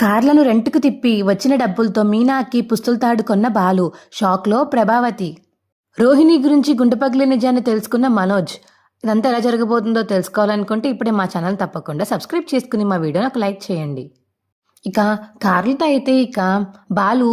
కార్లను రెంట్కు తిప్పి వచ్చిన డబ్బులతో మీనాకి పుస్తలతాడు కొన్న బాలు షాక్లో ప్రభావతి. రోహిణి గురించి గుండెపగిలి నిజాన్ని తెలుసుకున్న మనోజ్ ఇదంతా ఎలా జరగబోతుందో తెలుసుకోవాలనుకుంటే ఇప్పుడే మా ఛానల్ తప్పకుండా సబ్స్క్రైబ్ చేసుకుని మా వీడియోని ఒక లైక్ చేయండి. ఇక కార్లతో అయితే ఇక బాలు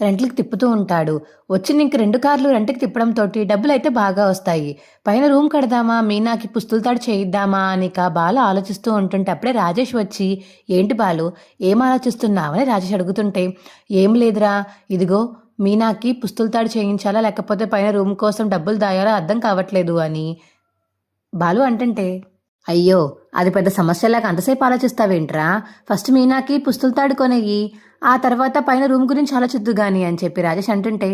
రెంట్లకు తిప్పుతూ ఉంటాడు. వచ్చిన ఇంక రెండు కార్లు రెంట్కి తిప్పడంతో డబ్బులు అయితే బాగా వస్తాయి. పైన రూమ్ కడదామా? మీనాకి పుస్తులతాడు చేయిద్దామా? అని ఇక బాలు ఆలోచిస్తూ ఉంటుంటే అప్పుడే రాజేష్ వచ్చి ఏంటి బాలు ఏం ఆలోచిస్తున్నావని రాజేష్ అడుగుతుంటే ఏం లేదురా ఇదిగో మీనాకి పుస్తులతాడు చేయించాలా? లేకపోతే పైన రూమ్ కోసం డబ్బులు దాయాలా? అర్థం కావట్లేదు అని. బాలు అంటుంటే అయ్యో అది పెద్ద సమస్యలాగా అంతసేపు ఆలోచిస్తావేంట్రా? ఫస్ట్ మీనాకి పుస్తులతాడు కొనేయి. ఆ తర్వాత పైన రూమ్ గురించి ఆలోచిద్దు గాని అని చెప్పి రాజేష్ అంటుంటే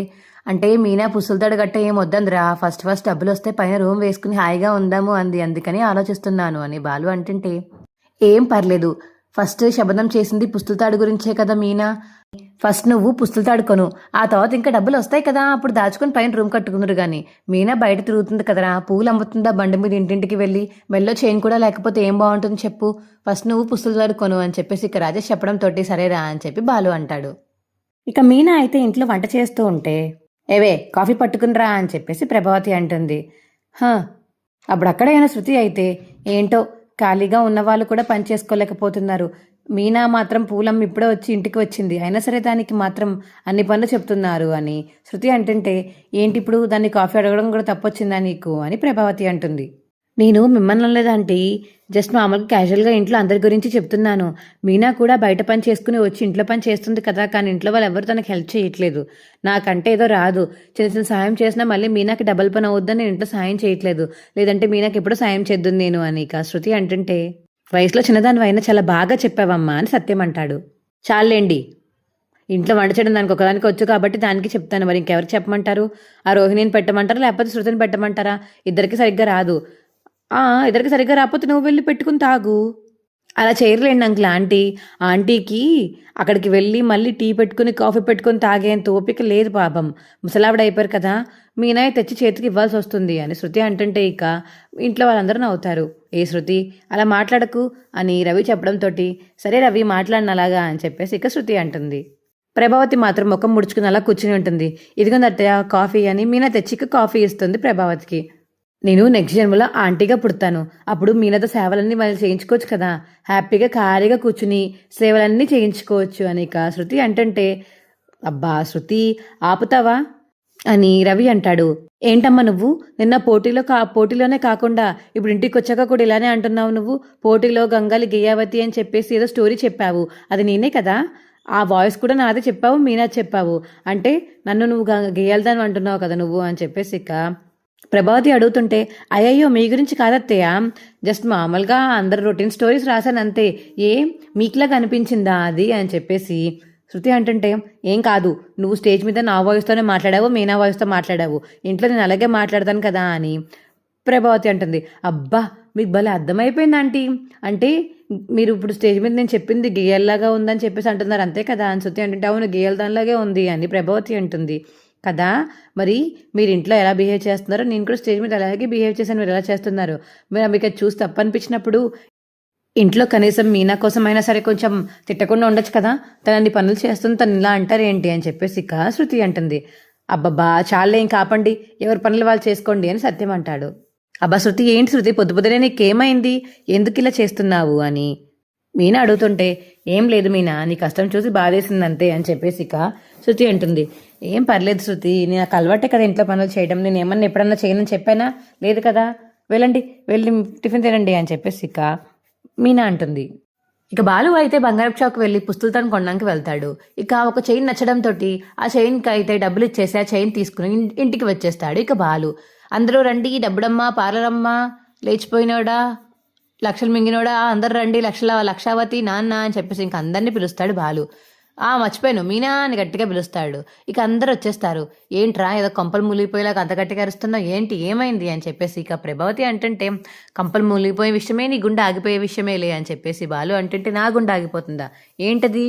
అంటే మీనా పుస్తులతాడు గట్ట ఏం వద్దందిరా ఫస్ట్ ఫస్ట్ డబ్బులు వస్తే పైన రూమ్ వేసుకుని హాయిగా ఉందాము అంది అందుకని ఆలోచిస్తున్నాను అని బాలు అంటుంటే ఏం పర్లేదు ఫస్ట్ శబదం చేసింది పుస్తులతాడు గురించే కదా మీనా. ఫస్ట్ నువ్వు పుస్తులతాడు కొను. ఆ తర్వాత ఇంకా డబ్బులు వస్తాయి కదా అప్పుడు దాచుకొని పైన రూమ్ కట్టుకుందరు గాని. మీనా బయట తిరుగుతుంది కదరా పూలు అమ్ముతుందా బండి మీద ఇంటింటికి వెళ్ళి. మెల్లో చైన్ కూడా లేకపోతే ఏం బాగుంటుంది చెప్పు. ఫస్ట్ నువ్వు పుస్తులతాడు కొను అని చెప్పేసి ఇక రాజేష్ చెప్పడం తోటి సరేరా అని చెప్పి బాలు అంటాడు. ఇక మీనా అయితే ఇంట్లో వంట చేస్తూ ఉంటే ఏవే కాఫీ పట్టుకునిరా అని చెప్పేసి ప్రభావతి అంటుంది. హా అప్పుడక్కడైనా శృతి అయితే ఏంటో ఖాళీగా ఉన్నవాళ్ళు కూడా పని చేసుకోలేకపోతున్నారు. మీనా మాత్రం పూలం ఇప్పుడే వచ్చి ఇంటికి వచ్చింది. అయినా సరే దానికి మాత్రం అన్ని పనులు చెప్తున్నారు అని. శృతి అంటుంటే ఏంటి ఇప్పుడు? దాన్ని కాఫీ అడగడం కూడా తప్పొచ్చిందా నీకు? అని ప్రభావతి అంటుంది. నేను మిమ్మల్ని లేదంటే జస్ట్ మామూలుగా క్యాజువల్గా ఇంట్లో అందరి గురించి చెప్తున్నాను. మీనా కూడా బయట పని చేసుకుని వచ్చి ఇంట్లో పని చేస్తుంది కదా కానీ ఇంట్లో వాళ్ళు ఎవరు తనకు హెల్ప్ చేయట్లేదు. నాకంటే ఏదో రాదు. చిన్న చిన్న సాయం చేసినా మళ్ళీ మీనాకి డబల్ పని అవుద్దని నేను ఇంట్లో సాయం చేయట్లేదు. లేదంటే మీనాకి ఎప్పుడు సాయం చేద్దును నేను అని. ఇక శృతి అంటుంటే వయసులో చిన్నదానివైనా చాలా బాగా చెప్పావమ్మా అని సత్యం అంటాడు. చాలండి ఇంట్లో వంట చేయడం దానికి ఒకదానికి వచ్చు కాబట్టి దానికి చెప్తాను. మరి ఇంకెవరికి చెప్పమంటారు? ఆ రోహిణిని పెట్టమంటారా? లేకపోతే శృతిని పెట్టమంటారా? ఇద్దరికి సరిగ్గా రాదు. ఇద్దరికి సరిగ్గా రాకపోతే నువ్వు వెళ్ళి పెట్టుకుని తాగు. అలా చేయలేండి అంకుల్ ఆంటీ. ఆంటీకి అక్కడికి వెళ్ళి మళ్ళీ టీ పెట్టుకుని కాఫీ పెట్టుకుని తాగేంత ఓపిక లేదు పాపం. ముసలావిడ అయిపోయారు కదా మీనాయ తెచ్చి చేతికి ఇవ్వాల్సి వస్తుంది అని శృతి అంటుంటే ఇక ఇంట్లో వాళ్ళందరూ నవ్వుతారు. ఏ శృతి అలా మాట్లాడకు అని రవి చెప్పడంతో సరే రవి మాట్లాడిన అలాగా అని చెప్పేసి ఇక శృతి అంటుంది. ప్రభావతి మాత్రం ముఖం ముడుచుకుని అలా కూర్చుని ఉంటుంది. ఇదిగోంది అత్తయ్య కాఫీ అని మీనా తెచ్చిక కాఫీ ఇస్తుంది ప్రభావతికి. నేను నెక్స్ట్ జన్మలో ఆంటీగా పుడతాను. అప్పుడు మీనతో సేవలన్నీ వాళ్ళు చేయించుకోవచ్చు కదా. హ్యాపీగా ఖాళీగా కూర్చుని సేవలన్నీ చేయించుకోవచ్చు అని ఇక శృతి అంటుంటే అబ్బా శృతి ఆపుతావా? అని రవి అంటాడు. ఏంటమ్మా నువ్వు? నిన్న పోటీలో కా పోటీలోనే కాకుండా ఇప్పుడు ఇంటికి వచ్చాక కూడా ఇలానే అంటున్నావు నువ్వు? పోటీలో గంగాలి గేయావతి అని చెప్పేసి ఏదో స్టోరీ చెప్పావు. అది నేనే కదా? ఆ వాయిస్ కూడా నాదే చెప్పావు మీనా చెప్పావు. అంటే నన్ను నువ్వు గేయాలదాని అంటున్నావు కదా నువ్వు? అని చెప్పేసి ఇక ప్రభావతి అడుగుతుంటే అయ్యయ్యో మీ గురించి కాదత్తయ్య. జస్ట్ మామూలుగా అందరు రొటీన్ స్టోరీస్ రాశాను అంతే. ఏం మీకులా కనిపించిందా అది అని చెప్పేసి శృతి అంటుంటే ఏం కాదు నువ్వు స్టేజ్ మీద నా వాయిస్తోనే మాట్లాడావు మీనా వాయిస్తో మాట్లాడావు. ఇంట్లో నేను అలాగే మాట్లాడతాను కదా అని ప్రభావతి అంటుంది. అబ్బా మీకు భలే అర్థమైపోయింది ఆంటీ. అంటే మీరు ఇప్పుడు స్టేజ్ మీద నేను చెప్పింది గేయల్లాగా ఉందని చెప్పేసి అంటున్నారు అంతే కదా అని శృతి అంటుంటే అవును గేయల్ దానిలాగే ఉంది అని ప్రభావతి అంటుంది. కదా? మరి మీరు ఇంట్లో ఎలా బిహేవ్ చేస్తున్నారో నేను కూడా స్టేజ్ మీద అలాగే బిహేవ్ చేశాను. మీరు ఎలా చేస్తున్నారు? మీరు మీకు అది చూసి తప్పనిపించినప్పుడు ఇంట్లో కనీసం మీనా కోసం అయినా సరే కొంచెం తిట్టకుండా ఉండొచ్చు కదా? తనని పనులు చేస్తుంది. తను ఇలా అంటారు ఏంటి అని చెప్పేసి ఇక శృతి అంటుంది. అబ్బబ్బా చాలే ఏం కాపండి ఎవరి పనులు వాళ్ళు చేసుకోండి అని సత్యం అంటాడు. అబ్బా శృతి ఏంటి శృతి? పొద్దు పొద్దునే నీకేమైంది? ఎందుకు ఇలా చేస్తున్నావు అని మీనా అడుగుతుంటే ఏం లేదు మీనా నీ కష్టం చూసి బాధేసింది అంతే అని చెప్పేసి ఇక శృతి అంటుంది. ఏం పర్లేదు శృతి నేను నాకు అలవాటే కదా ఇంట్లో పనులు చేయడం. నేను ఏమన్నా ఎప్పుడన్నా చేయనని చెప్పానా? లేదు కదా. వెళ్ళండి వెళ్ళి టిఫిన్ తినండి అని చెప్పేసి ఇక మీనా అంటుంది. ఇక బాలు అయితే బంగారపు షాప్కి వెళ్ళి పుస్తులతో కొనడానికి వెళ్తాడు. ఇక ఒక చైన్ నచ్చడంతో ఆ చైన్కి అయితే డబ్బులు ఇచ్చేసి ఆ చైన్ తీసుకుని ఇంటికి వచ్చేస్తాడు ఇక బాలు. అందరూ రండి డబ్బుడమ్మా పార్లరమ్మా లేచిపోయినోడా? లక్షలు మింగినోడా? అందరు రండి లక్షల లక్షావతి నాన్న అని చెప్పేసి ఇంక అందరినీ పిలుస్తాడు బాలు. ఆ మర్చిపోయాను. మీనా అని గట్టిగా పిలుస్తాడు. ఇక అందరు వచ్చేస్తారు. ఏంట్రా ఏదో కంపలు మూలిగిపోయేలాగా అంత గట్టిగా అరుస్తున్నావు? ఏంటి ఏమైంది? అని చెప్పేసి ఇక ప్రభావతి అంటుంటే కంపలు మూలిగిపోయే విషయమే నీ గుండె ఆగిపోయే విషయమేలే అని చెప్పేసి బాలు అంటుంటే నా గుండె ఆగిపోతుందా? ఏంటది?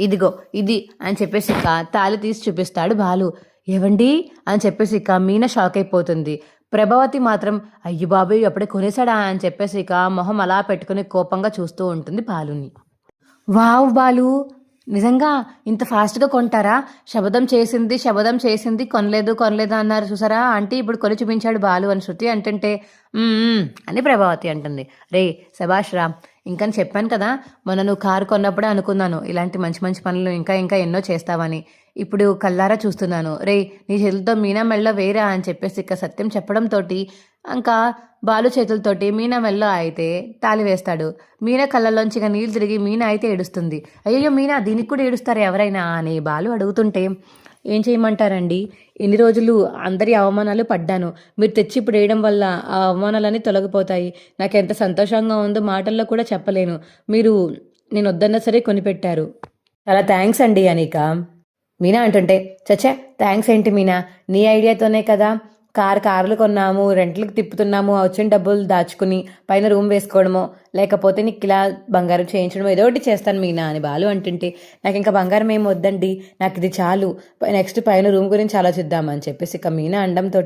ఇదిగో ఇది అని చెప్పేసి ఇక తాళి తీసి చూపిస్తాడు బాలు. ఏవండి? అని చెప్పేసి ఇక మీనా షాక్ అయిపోతుంది. ప్రభావతి మాత్రం అయ్యి బాబాయ్ అప్పుడే కొనేసాడా అని చెప్పేసి ఇక మొహం అలా పెట్టుకుని కోపంగా చూస్తూ ఉంటుంది బాలుని. వావ్ బాలు నిజంగా ఇంత ఫాస్ట్గా కొంటారా? శబదం చేసింది శబదం చేసింది కొనలేదు కొనలేదు అన్నారు. చూసారా? అంటే ఇప్పుడు కొని చూపించాడు బాలు అని శృతి అంటుంటే అని ప్రభావతి అంటుంది. రే శభాష్ రామ్ ఇంకా చెప్పాను కదా మొన్న నువ్వు కారు కొన్నప్పుడే అనుకున్నాను ఇలాంటి మంచి మంచి పనులు ఇంకా ఇంకా ఎన్నో చేస్తావని. ఇప్పుడు కల్లారా చూస్తున్నాను. రే నీ చేతులతో మీనా మెళ్ళ వేరా అని చెప్పేసి ఇక సత్యం చెప్పడంతో ఇంకా బాలు చేతులతోటి మీనా మెళ్ళ అయితే తాళి వేస్తాడు. మీనా కళ్ళలోంచి ఇక నీళ్ళు తిరిగి మీనా అయితే ఏడుస్తుంది. అయ్యో మీనా దీనికి కూడా ఏడుస్తారు ఎవరైనా అని బాలు అడుగుతుంటే ఏం చేయమంటారండి? ఎన్ని రోజులు అందరి అవమానాలు పడ్డాను. మీరు తెచ్చి ఇప్పుడు వేయడం వల్ల ఆ అవమానాలన్నీ తొలగిపోతాయి. నాకు ఎంత సంతోషంగా ఉందో మాటల్లో కూడా చెప్పలేను. మీరు నేను వద్దన్నా సరే కొనిపెట్టారు. చాలా థ్యాంక్స్ అండి అనిక. మీనా అంటుంటే చచ్చా థ్యాంక్స్ ఏంటి మీనా? నీ ఐడియాతోనే కదా. కార్ కార్లు కొన్నాము రెంట్లకు తిప్పుతున్నాము వచ్చిన డబ్బులు దాచుకుని పైన రూమ్ వేసుకోవడమో లేకపోతే నీకు ఇలా బంగారం చేయించడమో ఏదో ఒకటి చేస్తాను మీనా అని బాలు అంటుంటే నాకు ఇంకా బంగారం ఏం వద్దండి? నాకు ఇది చాలు. నెక్స్ట్ పైన రూమ్ గురించి ఆలోచిద్దామని చెప్పేసి ఇక మీనా అండంతో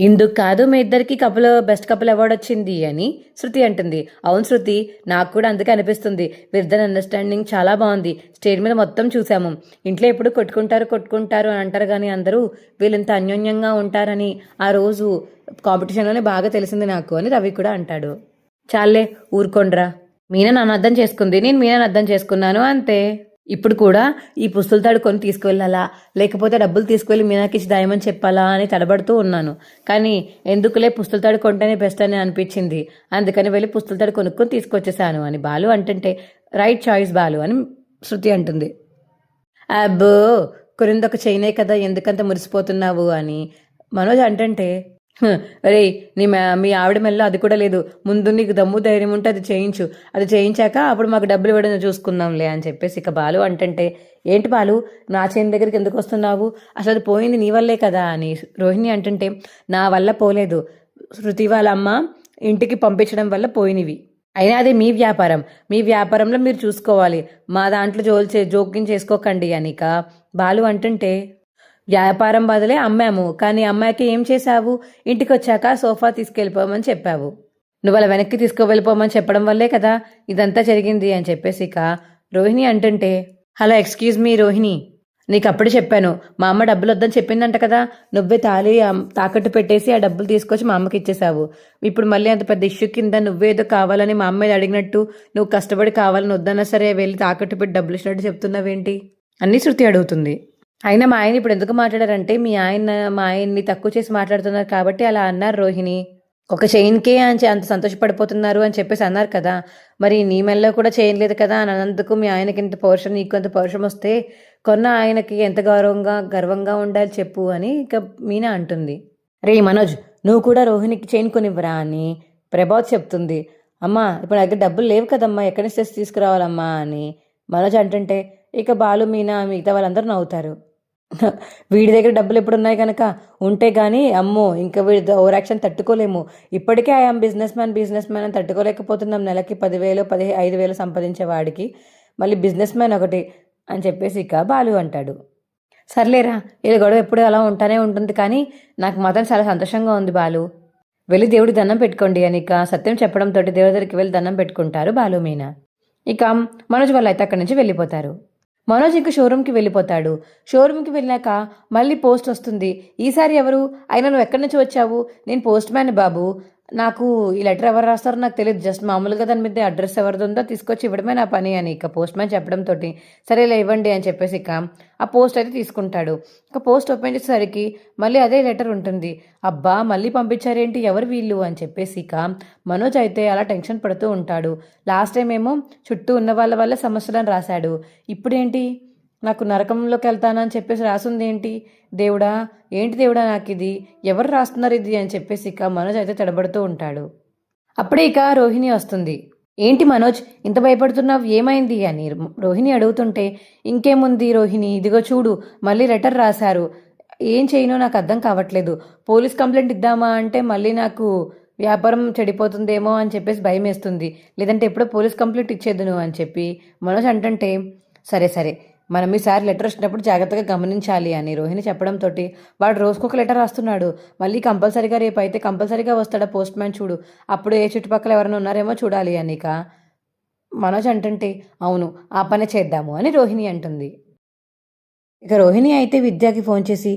ఇందుకు కాదు మీ ఇద్దరికి కపుల్ బెస్ట్ కపుల్ అవార్డు వచ్చింది అని శృతి అంటుంది. అవును శృతి నాకు కూడా అందుకే అనిపిస్తుంది. వీరిద్దరి అండర్స్టాండింగ్ చాలా బాగుంది. స్టేజ్ మీద మొత్తం చూసాము. ఇంట్లో ఎప్పుడు కొట్టుకుంటారు కొట్టుకుంటారు అని అంటారు కానీ అందరూ వీళ్ళంత అన్యోన్యంగా ఉంటారని ఆ రోజు కాంపిటీషన్లోనే బాగా తెలిసింది నాకు అని రవి కూడా అంటాడు. చాలే ఊరుకోండ్రా. మీనా నన్ను అర్థం చేసుకుంది. నేను మీనాను అర్థం చేసుకున్నాను అంతే. ఇప్పుడు కూడా ఈ పుస్తుల తాడు కొని తీసుకువెళ్ళాలా? లేకపోతే డబ్బులు తీసుకువెళ్ళి మీనాకిచ్చి దాయమని చెప్పాలా అని తడబడుతూ ఉన్నాను. కానీ ఎందుకులే పుస్తుల తాడు కొంటేనే బెస్ట్ అని అనిపించింది. అందుకని వెళ్ళి పుస్తుల తాడు కొనుక్కొని తీసుకొచ్చేసాను అని బాలు అంటుంటే రైట్ చాయిస్ బాలు అని శృతి అంటుంది. అబ్బో కొరిందొక చైనే కదా ఎందుకంత మురిసిపోతున్నావు అని మనోజ్ అంటుంటే రే నీ మీ ఆవిడ మెల్ల అది కూడా లేదు. ముందు నీకు దమ్ము ధైర్యం ఉంటే అది చేయించు. అది చేయించాక అప్పుడు మాకు డబ్బులు ఇవ్వడం చూసుకుందాంలే అని చెప్పేసి ఇక బాలు అంటుంటే ఏంటి బాలు నా చేతి దగ్గరికి ఎందుకు వస్తున్నావు? అసలు అది పోయింది నీ వల్లే కదా అని రోహిణి అంటుంటే నా వల్ల పోలేదు. శృతి వాళ్ళ అమ్మ ఇంటికి పంపించడం వల్ల పోయినవి. అయినా అది మీ వ్యాపారం. మీ వ్యాపారంలో మీరు చూసుకోవాలి. మా దాంట్లో జోలు చే జోక్యం చేసుకోకండి అనిక బాలు అంటుంటే వ్యాపారం బదులే అమ్మాము. కానీ అమ్మాయికి ఏం చేశావు? ఇంటికి వచ్చాక సోఫా తీసుకెళ్ళిపోమని చెప్పావు. నువ్వు అలా వెనక్కి తీసుకువెళ్ళిపోమని చెప్పడం వల్లే కదా ఇదంతా జరిగింది అని చెప్పేసి ఇక రోహిణి అంటుంటే హలో ఎక్స్క్యూజ్ మీ రోహిణి. నీకు అప్పుడు చెప్పాను మా అమ్మ డబ్బులు వద్దని చెప్పిందంట కదా. నువ్వే తాళి తాకట్టు పెట్టేసి ఆ డబ్బులు తీసుకొచ్చి మా అమ్మకి ఇచ్చేసావు ఇప్పుడు మళ్ళీ అంత పెద్ద ఇష్యూ కింద నువ్వేదో కావాలని మా అమ్మ మీద అడిగినట్టు నువ్వు కష్టపడి కావాలని వద్దన్నా సరే వెళ్ళి తాకట్టు పెట్టి డబ్బులు ఇచ్చినట్టు చెప్తున్నావేంటి? అన్నీ శృతి అడుగుతుంది. అయినా మా ఆయన ఇప్పుడు ఎందుకు మాట్లాడారంటే మీ ఆయన మా ఆయన్ని తక్కువ చేసి మాట్లాడుతున్నారు కాబట్టి అలా అన్నారు రోహిణి. ఒక చైన్కే అని అంత సంతోషపడిపోతున్నారు అని చెప్పేసి అన్నారు కదా. మరి నీ మెల్లో కూడా చేయలేదు లేదు కదా అని అన్నందుకు మీ ఆయనకి ఇంత పౌరుషం నీకు అంత పౌరుషం వస్తే కొన్న ఆయనకి ఎంత గౌరవంగా గర్వంగా ఉండాలి చెప్పు అని ఇక మీనా అంటుంది. రే మనోజ్ నువ్వు కూడా రోహిణికి చైన్ కొనివ్వరా అని ప్రభాత్ చెప్తుంది. అమ్మా ఇప్పుడు దగ్గర డబ్బులు లేవు కదమ్మా ఎక్కడి నుంచి తెచ్చి తీసుకురావాలమ్మా అని మనోజ్ అంటుంటే ఇక బాలు మీనా మిగతా వాళ్ళందరూ నవ్వుతారు. వీడి దగ్గర డబ్బులు ఎప్పుడు ఉన్నాయి కనుక? ఉంటే కానీ అమ్మో ఇంకా వీడి ఓవర్ యాక్షన్ తట్టుకోలేము. ఇప్పటికే I'm businessman businessman అని తట్టుకోలేకపోతున్నాం. నెలకి పదివేలు పదిహే ఐదు వేలు సంపాదించే వాడికి మళ్ళీ బిజినెస్ మ్యాన్ ఒకటి అని చెప్పేసి ఇక బాలు అంటాడు. సర్లేరా ఇది గొడవ ఎప్పుడు అలా ఉంటానే ఉంటుంది కానీ నాకు మాత్రం చాలా సంతోషంగా ఉంది బాలు. వెళ్ళి దేవుడి దండం పెట్టుకోండి అని ఇక సత్యం చెప్పడంతో దేవుడి దగ్గరికి వెళ్ళి దండం పెట్టుకుంటారు బాలు మీనా. ఇక మనోజ్ వాళ్ళు అయితే అక్కడి నుంచి వెళ్ళిపోతారు. మనోజ్ ఇంక షోరూమ్కి వెళ్ళిపోతాడు. షోరూమ్కి వెళ్ళాక మళ్ళీ పోస్ట్ వస్తుంది. ఈసారి ఎవరు? అయినా నువ్వు ఎక్కడి నుంచి వచ్చావు? నేను పోస్ట్ మ్యాన్ బాబు. నాకు ఈ లెటర్ ఎవరు రాస్తారో నాకు తెలియదు జస్ట్ మామూలుగా దాని మీద అడ్రస్ ఎవరిది ఉందో తీసుకొచ్చి ఇవ్వడమే నా పని అని ఇక పోస్ట్ మ్యాన్ చెప్పడంతో సరేలే ఇవ్వండి అని చెప్పేసి ఇక ఆ పోస్ట్ అయితే తీసుకుంటాడు. ఇక పోస్ట్ ఓపెన్ చేసేసరికి మళ్ళీ అదే లెటర్ ఉంటుంది. అబ్బా మళ్ళీ పంపించారేంటి? ఎవరు వీళ్ళు? అని చెప్పేసి ఇక మనోజ్ అయితే అలా టెన్షన్ పడుతూ ఉంటాడు. లాస్ట్ టైం ఏమో చుట్టూ ఉన్న వాళ్ళ వల్ల సమస్యలను రాశాడు. ఇప్పుడేంటి? నాకు నరకంలోకి వెళ్తానని చెప్పేసి రాసుంది ఏంటి దేవుడా ఏంటి దేవుడా నాకు ఇది ఎవరు రాస్తున్నారు ఇది అని చెప్పేసి ఇక మనోజ్ అయితే తడబడుతూ ఉంటాడు. అప్పుడే ఇక రోహిణి వస్తుంది. ఏంటి మనోజ్ ఇంత భయపడుతున్నావు? ఏమైంది? అని రోహిణి అడుగుతుంటే ఇంకేముంది రోహిణి? ఇదిగో చూడు మళ్ళీ లెటర్ రాశారు. ఏం చేయనో నాకు అర్థం కావట్లేదు. పోలీస్ కంప్లైంట్ ఇద్దామా అంటే మళ్ళీ నాకు వ్యాపారం చెడిపోతుందేమో అని చెప్పేసి భయం వేస్తుంది లేదంటే ఎప్పుడో పోలీస్ కంప్లైంట్ ఇచ్చేద్దును అని చెప్పి మనోజ్ అంటుంటే సరే సరే. మనం ఈసారి లెటర్ వచ్చినప్పుడు జాగ్రత్తగా గమనించాలి అని రోహిణి చెప్పడంతో వాడు రోజుకొక లెటర్ రాస్తున్నాడు. మళ్ళీ కంపల్సరీగా రేపు అయితే కంపల్సరీగా వస్తాడా పోస్ట్ మ్యాన్ చూడు. అప్పుడు ఏ చుట్టుపక్కల ఎవరైనా ఉన్నారేమో చూడాలి అనిక. మనోజ్ అంటుంటే అవును ఆ పని చేద్దాము అని రోహిణి అంటుంది. ఇక రోహిణి అయితే విద్యాకి ఫోన్ చేసి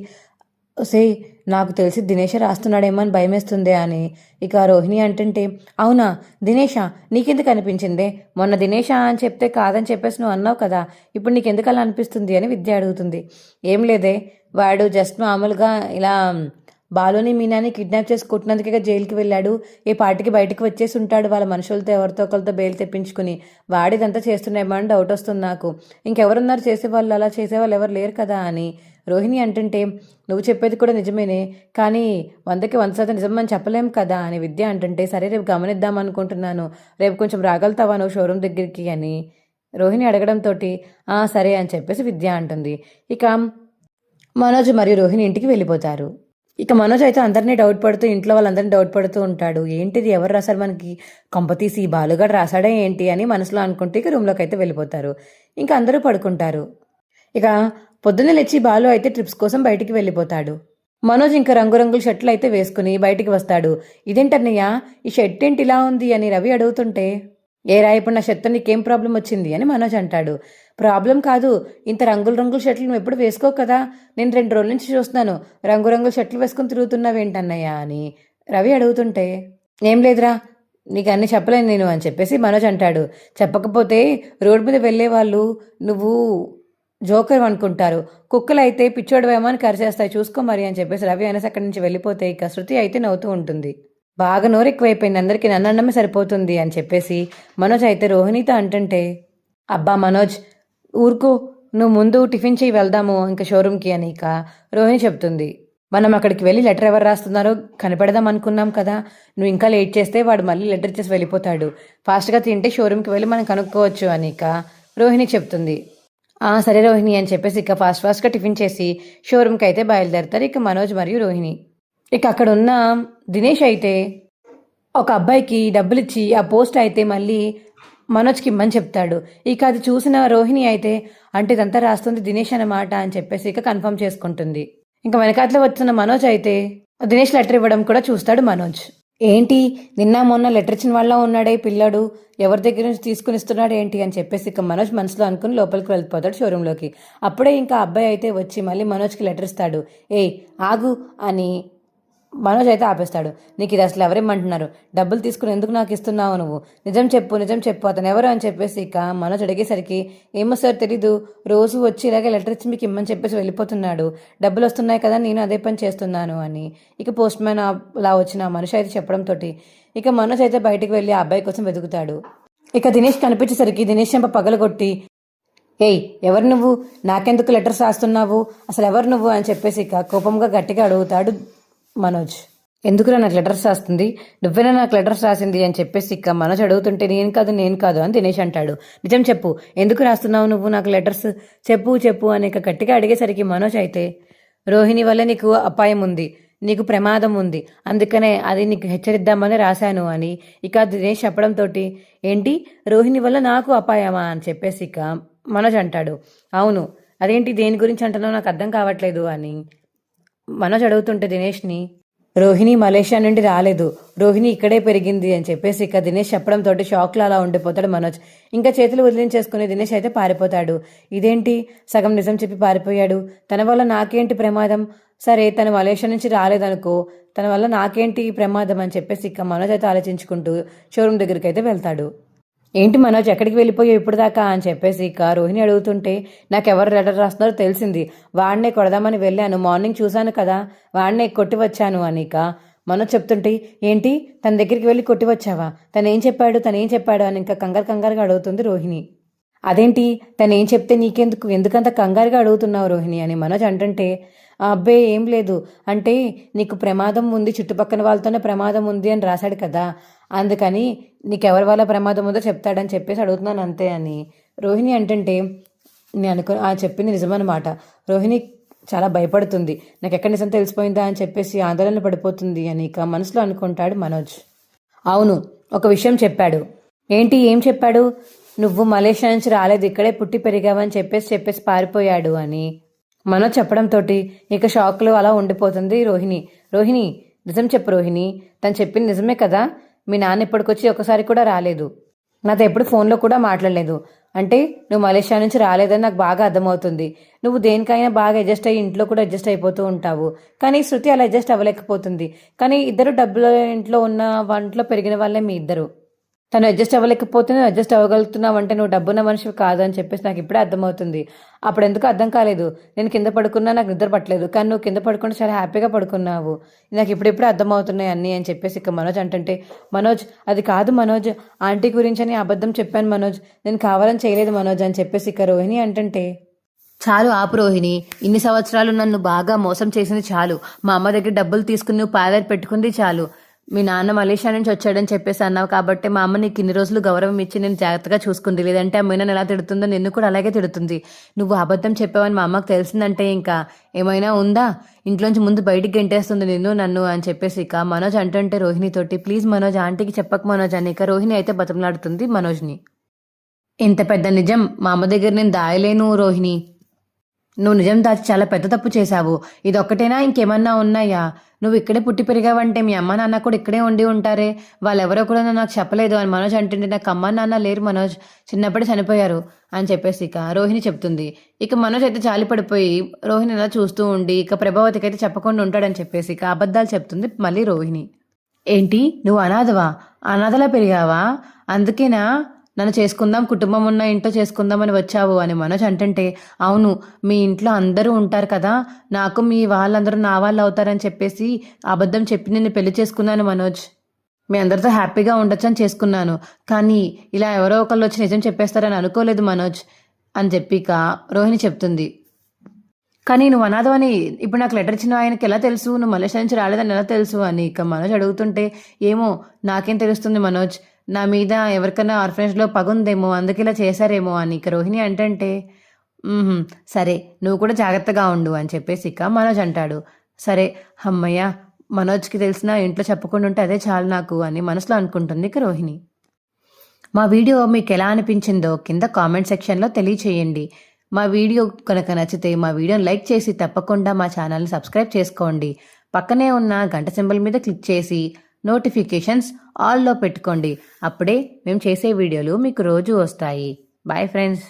సే నాకు తెలిసి దినేష రాస్తున్నాడేమో అని భయమేస్తుందే అని. ఇక రోహిణి అంటుంటే అవునా దినేషా నీకెందుకు అనిపించిందే? మొన్న దినేషా అని చెప్తే కాదని చెప్పేసి నువ్వు అన్నావు కదా ఇప్పుడు నీకెందుకు అలా అనిపిస్తుంది అని విద్య అడుగుతుంది. ఏం లేదే వాడు జస్ట్ మామూలుగా ఇలా బాలుని మీనాని కిడ్నాప్ చేసి కొట్టినందుకే జైలుకి వెళ్ళాడు. ఏ పాటికి బయటకు వచ్చేసి ఉంటాడు వాళ్ళ మనుషులతో ఎవరితో ఒకరితో బెయిల్ తెప్పించుకుని. వాడిదంతా చేస్తున్నామో అని డౌట్ వస్తుంది నాకు. ఇంకెవరున్నారు చేసేవాళ్ళు? అలా చేసేవాళ్ళు ఎవరు లేరు కదా అని. రోహిణి అంటుంటే నువ్వు చెప్పేది కూడా నిజమేనే కానీ వందకి వంద శాతం నిజమని చెప్పలేం కదా అని విద్య అంటుంటే సరే రేపు గమనిద్దాం అనుకుంటున్నాను రేపు కొంచెం రాగలుగుతావా నువ్వు షోరూమ్ దగ్గరికి అని రోహిణి అడగడంతో సరే అని చెప్పేసి విద్య అంటుంది. ఇక మనోజ్ మరియు రోహిణి ఇంటికి వెళ్ళిపోతారు. ఇక మనోజ్ అయితే అందరినీ డౌట్ పడుతూ ఇంట్లో వాళ్ళందరినీ డౌట్ పడుతూ ఉంటాడు. ఏంటిది ఎవరు రాశారు మనకి కొంపతీసి ఈ బాలుగాడు రాశాడే ఏంటి అని మనసులో అనుకుంటే ఇక రూమ్లోకి అయితే వెళ్ళిపోతారు. ఇంకా అందరూ పడుకుంటారు. ఇక పొద్దున్న లేచి బాలు అయితే ట్రిప్స్ కోసం బయటికి వెళ్ళిపోతాడు. మనోజ్ ఇంకా రంగురంగుల షర్ట్లు అయితే వేసుకుని బయటికి వస్తాడు. ఇదేంటన్నయ్య? ఈ షర్ట్ ఏంటి ఇలా ఉంది? అని రవి అడుగుతుంటే ఏ రా ఇప్పుడు నా షర్ట్ నీకేం ప్రాబ్లం వచ్చింది? అని మనోజ్ అంటాడు. ప్రాబ్లం కాదు. ఇంత రంగుల రంగుల షర్ట్లు నువ్వు ఎప్పుడు వేసుకో కదా. నేను రెండు రోజుల నుంచి చూస్తున్నాను. రంగురంగుల షర్ట్లు వేసుకుని తిరుగుతున్నావేంటన్నయ్య అని రవి అడుగుతుంటే ఏం లేదురా. నీకు అన్ని చెప్పలేను నేను అని చెప్పేసి మనోజ్ అంటాడు. చెప్పకపోతే రోడ్డు మీద వెళ్ళే వాళ్ళు నువ్వు జోకర్ అనుకుంటారు. కుక్కలు అయితే పిచ్చోడవేమో అని కరిచేస్తాయి చూసుకో మరి అని చెప్పేసి రవి అనేసి అక్కడి నుంచి వెళ్ళిపోతే ఇక శృతి అయితే నవ్వుతూ ఉంటుంది. బాగా నోరు ఎక్కువైపోయింది అందరికీ నన్నన్నమే సరిపోతుంది అని చెప్పేసి మనోజ్ అయితే రోహిణితో అంటుంటే అబ్బా మనోజ్ ఊరుకో నువ్వు ముందు టిఫిన్ చేయి వెళ్దాము ఇంకా షోరూమ్కి అని ఇక రోహిణి చెప్తుంది. మనం అక్కడికి వెళ్ళి లెటర్ ఎవరు రాస్తున్నారో కనిపెడదాం అనుకున్నాం కదా నువ్వు ఇంకా లేట్ చేస్తే వాడు మళ్ళీ లెటర్ ఇచ్చేసి వెళ్ళిపోతాడు. ఫాస్ట్గా తింటే షోరూమ్కి వెళ్ళి మనం కనుక్కోవచ్చు అని ఇక రోహిణి చెప్తుంది. సరే రోహిణి అని చెప్పేసి ఇక ఫాస్ట్ ఫాస్ట్గా టిఫిన్ చేసి షోరూమ్కి అయితే బయలుదేరుతారు ఇక మనోజ్ మరియు రోహిణి. ఇక అక్కడ ఉన్న దినేష్ అయితే ఒక అబ్బాయికి డబ్బులు ఇచ్చి ఆ పోస్ట్ అయితే మళ్ళీ మనోజ్కి ఇమ్మని చెప్తాడు. ఇక అది చూసిన రోహిణి అయితే అంటే ఇదంతా రాస్తుంది దినేష్ అన్నమాట అని చెప్పేసి ఇక కన్ఫర్మ్ చేసుకుంటుంది. ఇంకా వెనకాతలో వచ్చిన మనోజ్ అయితే దినేష్ లెటర్ ఇవ్వడం కూడా చూస్తాడు మనోజ్. ఏంటి? నిన్న మొన్న లెటర్ ఇచ్చిన వాళ్ళ ఉన్నాడే పిల్లాడు. ఎవరి దగ్గర నుంచి తీసుకుని ఇస్తున్నాడు ఏంటి అని చెప్పేసి ఇక మనోజ్ మనసులో అనుకుని లోపలికి వెళ్ళిపోతాడు షోరూంలోకి. అప్పుడే ఇంకా అబ్బాయి అయితే వచ్చి మళ్ళీ మనోజ్కి లెటర్ ఇస్తాడు. ఏయ్ ఆగు అని మనోజ్ అయితే ఆపేస్తాడు. నీకు ఇది అసలు ఎవరేమంటున్నారు డబ్బులు తీసుకుని ఎందుకు నాకు ఇస్తున్నావు నువ్వు? నిజం చెప్పు నిజం చెప్పు అతను ఎవరు అని చెప్పేసి ఇక మనోజ్ అడిగేసరికి ఏమో సార్ తెలీదు రోజు వచ్చి ఇలాగే లెటర్ ఇచ్చి మీకు ఇమ్మని చెప్పేసి వెళ్ళిపోతున్నాడు. డబ్బులు వస్తున్నాయి కదా నేను అదే పని చేస్తున్నాను అని. ఇక పోస్ట్ మ్యాన్ అలా వచ్చిన మనిషి అయితే చెప్పడంతో ఇక మనోజ్ అయితే బయటికి వెళ్ళి ఆ అబ్బాయి కోసం వెతుకుతాడు. ఇక దినేష్ కనిపించేసరికి దినేష్ చెంప పగలగొట్టి ఏయ్ ఎవరు నువ్వు? నాకెందుకు లెటర్స్ రాస్తున్నావు? అసలు ఎవరు నువ్వు? అని చెప్పేసి ఇక కోపంగా గట్టిగా అడుగుతాడు మనోజ్. ఎందుకురా నాకు లెటర్స్ రాస్తుంది? నువ్వేనా నాకు లెటర్స్ రాసింది అని చెప్పేసి ఇక మనోజ్ అడుగుతుంటే నేను కాదు నేను కాదు అని దినేష్ అంటాడు. నిజం చెప్పు ఎందుకు రాస్తున్నావు నువ్వు నాకు లెటర్స్? చెప్పు చెప్పు అని ఇక గట్టిగా అడిగేసరికి మనోజ్ అయితే రోహిణి వల్ల నీకు అపాయం ఉంది నీకు ప్రమాదం ఉంది అందుకనే అది నీకు హెచ్చరిద్దామని రాశాను అని ఇక దినేష్ చెప్పడంతో ఏంటి? రోహిణి వల్ల నాకు అపాయమా అని చెప్పేసి ఇక మనోజ్ అంటాడు. అవును అదేంటి దేని గురించి అంటున్నావు నాకు అర్థం కావట్లేదు అని. మనోజ్ అడుగుతుంటే దినేష్ని రోహిణి మలేషియా నుండి రాలేదు. రోహిణి ఇక్కడే పెరిగింది అని చెప్పేసి ఇక దినేష్ చెప్పడంతో షాక్లో అలా ఉండిపోతాడు మనోజ్. ఇంకా చేతులు వదిలించేసుకుని దినేష్ అయితే పారిపోతాడు. ఇదేంటి? సగం నిజం చెప్పి పారిపోయాడు. తన వల్ల నాకేంటి ప్రమాదం? సరే తను మలేషియా నుంచి రాలేదనుకో తన వల్ల నాకేంటి ప్రమాదం? అని చెప్పేసి ఇక మనోజ్ అయితే ఆలోచించుకుంటూ షోరూమ్ దగ్గరికి అయితే వెళ్తాడు. ఏంటి మనోజ్ ఎక్కడికి వెళ్ళిపోయావు ఇప్పుడు దాకా అని చెప్పేసి ఇక రోహిణి అడుగుతుంటే నాకు ఎవరు లెటర్ రాస్తున్నారో తెలిసింది. వాడినే కొడదామని వెళ్ళాను. మార్నింగ్ చూశాను కదా వాడినే కొట్టి వచ్చాను అనిక మనోజ్ చెప్తుంటే ఏంటి? తన దగ్గరికి వెళ్ళి కొట్టి వచ్చావా? తను ఏం చెప్పాడు? తను ఏం చెప్పాడు? అని ఇంకా కంగారు కంగారుగా అడుగుతుంది రోహిణి. అదేంటి? తను ఏం చెప్తే నీకెందుకు? ఎందుకంత కంగారుగా అడుగుతున్నావు రోహిణి అని మనోజ్ అంటుంటే "ఆ, అబ్బే ఏం లేదు. అంటే నీకు ప్రమాదం ఉంది చుట్టుపక్కల వాళ్ళతోనే ప్రమాదం ఉంది అని రాశాడు కదా. అందుకని నీకెవరి వల్ల ప్రమాదం ఉందో చెప్తాడని చెప్పేసి అడుగుతున్నాను అంతే అని. రోహిణి అంటుంటే నేను అనుకు ఆ చెప్పింది నిజమన్నమాట. రోహిణి చాలా భయపడుతుంది. నాకు ఎక్కడ నిజం తెలిసిపోయిందా అని చెప్పేసి ఆందోళన పడిపోతుంది అని ఇక మనసులో అనుకుంటాడు మనోజ్. అవును ఒక విషయం చెప్పాడు. ఏంటి? ఏం చెప్పాడు? నువ్వు మలేషియా నుంచి రాలేదు ఇక్కడే పుట్టి పెరిగావని చెప్పేసి చెప్పేసి పారిపోయాడు అని. మనం చెప్పడంతో ఇక షాక్లో అలా ఉండిపోతుంది రోహిణి. రోహిణి నిజం చెప్పు రోహిణి. తను చెప్పింది నిజమే కదా? మీ నాన్న ఇప్పటికొచ్చి ఒకసారి కూడా రాలేదు. నాతో ఎప్పుడు ఫోన్లో కూడా మాట్లాడలేదు. అంటే నువ్వు మలేషియా నుంచి రాలేదని నాకు బాగా అర్థమవుతుంది. నువ్వు దేనికైనా బాగా అడ్జస్ట్ అయ్యి ఇంట్లో కూడా అడ్జస్ట్ అయిపోతూ ఉంటావు. కానీ శృతి అలా అడ్జస్ట్ అవ్వలేకపోతుంది. కానీ ఇద్దరు డబ్బుల ఇంట్లో ఉన్న వంటలో పెరిగిన వాళ్ళే మీ ఇద్దరు. తను అడ్జస్ట్ అవ్వలేకపోతే నువ్వు అడ్జస్ట్ అవ్వగలుగుతున్నావు అంటే నువ్వు డబ్బున్న మనిషి కాదు అని చెప్పేసి నాకు ఇప్పుడే అర్థమవుతుంది. అప్పుడు ఎందుకు అర్థం కాలేదు? నేను కింద పడుకున్నా నాకు నిద్ర పట్టలేదు. కానీ నువ్వు కింద పడుకుంటే చాలా హ్యాపీగా పడుకున్నావు. నాకు ఇప్పుడిప్పుడే అర్థమవుతున్నాయి అన్నీ అని చెప్పేసి ఇక మనోజ్ అంటుంటే మనోజ్ అది కాదు మనోజ్. ఆంటీ గురించి అని అబద్ధం చెప్పాను మనోజ్. నేను కావాలని చేయలేదు మనోజ్ అని చెప్పేసి ఇక రోహిణి అంటుంటే చాలు ఆపు రోహిణి. ఇన్ని సంవత్సరాలు నన్ను బాగా మోసం చేసింది చాలు. మా అమ్మ దగ్గర డబ్బులు తీసుకుని నువ్వు పాదాలు పెట్టుకుంది చాలు. మీ నాన్న మలేషియా నుంచి వచ్చాడని చెప్పేసి అన్నావు కాబట్టి మా అమ్మ నీకు ఇన్ని రోజులు గౌరవం ఇచ్చి నేను జాగ్రత్తగా చూసుకుంది. లేదంటే ఆ నన్ను ఎలా తిడుతుందో నిన్ను కూడా అలాగే తిడుతుంది. నువ్వు అబద్ధం చెప్పావని మా అమ్మకు తెలిసిందంటే ఇంకా ఏమైనా ఉందా? ఇంట్లోంచి ముందు బయటికి గెంటేస్తుంది నిన్ను నన్ను అని చెప్పేసి ఇక మనోజ్ అంటుంటే రోహిణితోటి ప్లీజ్ మనోజ్ ఆంటీకి చెప్పక మనోజ్ అని ఇక రోహిణి అయితే బతంలాడుతుంది మనోజ్ని. ఇంత పెద్ద నిజం? మా అమ్మ దగ్గర నేను దాయలేను రోహిణి. నువ్వు నిజం దాచి చాలా పెద్ద తప్పు చేశావు. ఇది ఒక్కటేనా ఇంకేమన్నా ఉన్నాయా? నువ్వు ఇక్కడే పుట్టి పెరిగావంటే మీ అమ్మ నాన్న కూడా ఇక్కడే ఉండి ఉంటారే. వాళ్ళెవరో కూడా నాకు చెప్పలేదు అని మనోజ్ అంటుంటే నాకు అమ్మ నాన్న లేరు మనోజ్. చిన్నప్పుడే చనిపోయారు అని చెప్పేసి ఇక రోహిణి చెప్తుంది. ఇక మనోజ్ అయితే జాలి పడిపోయి రోహిణి అలా చూస్తూ ఉండి ఇక ప్రభావతికి అయితే చెప్పకుండా ఉంటాడని చెప్పేసి ఇక అబద్ధాలు చెప్తుంది మళ్ళీ రోహిణి. ఏంటి? నువ్వు అనాథవా? అనాథలా పెరిగావా? అందుకేనా? నన్ను చేసుకుందాం కుటుంబం ఉన్న ఇంట్లో చేసుకుందామని వచ్చావు అని మనోజ్ అంటుంటే అవును మీ ఇంట్లో అందరూ ఉంటారు కదా నాకు మీ వాళ్ళందరూ నా వాళ్ళు అవుతారని చెప్పేసి అబద్ధం చెప్పి నిన్ను పెళ్ళి చేసుకున్నాను మనోజ్. మీ అందరితో హ్యాపీగా ఉండొచ్చని చేసుకున్నాను కానీ ఇలా ఎవరో ఒకళ్ళు వచ్చి నిజం చెప్పేస్తారని అనుకోలేదు మనోజ్ అని చెప్పి రోహిణి చెప్తుంది. కానీ నువ్వు అనాథమని ఇప్పుడు నాకు లెటర్ ఇచ్చిన ఆయనకి ఎలా తెలుసు? నువ్వు మలేషియా నుంచి రాలేదని ఎలా తెలుసు? అని ఇక మనోజ్ అడుగుతుంటే ఏమో నాకేం తెలుస్తుంది మనోజ్? నా మీద ఎవరికైనా ఆర్ఫనేజ్లో పగుందేమో అందుకే ఇలా చేశారేమో అని ఇక రోహిణి అంటే సరే నువ్వు కూడా జాగ్రత్తగా ఉండు అని చెప్పేసి ఇక మనోజ్ అంటాడు. సరే అమ్మయ్య మనోజ్కి తెలిసిన ఇంట్లో చెప్పకుండా ఉంటే అదే చాలు నాకు అని మనసులో అనుకుంటుంది ఇక రోహిణి. మా వీడియో మీకు ఎలా అనిపించిందో కింద కామెంట్ సెక్షన్లో తెలియచేయండి. మా వీడియో కనుక నచ్చితే మా వీడియోని లైక్ చేసి తప్పకుండా మా ఛానల్ని సబ్స్క్రైబ్ చేసుకోండి. పక్కనే ఉన్న గంట సింబల్ మీద క్లిక్ చేసి నోటిఫికేషన్స్ ఆల్లో పెట్టుకోండి. అప్పుడే మేము చేసే వీడియోలు మీకు రోజు వస్తాయి. Bye friends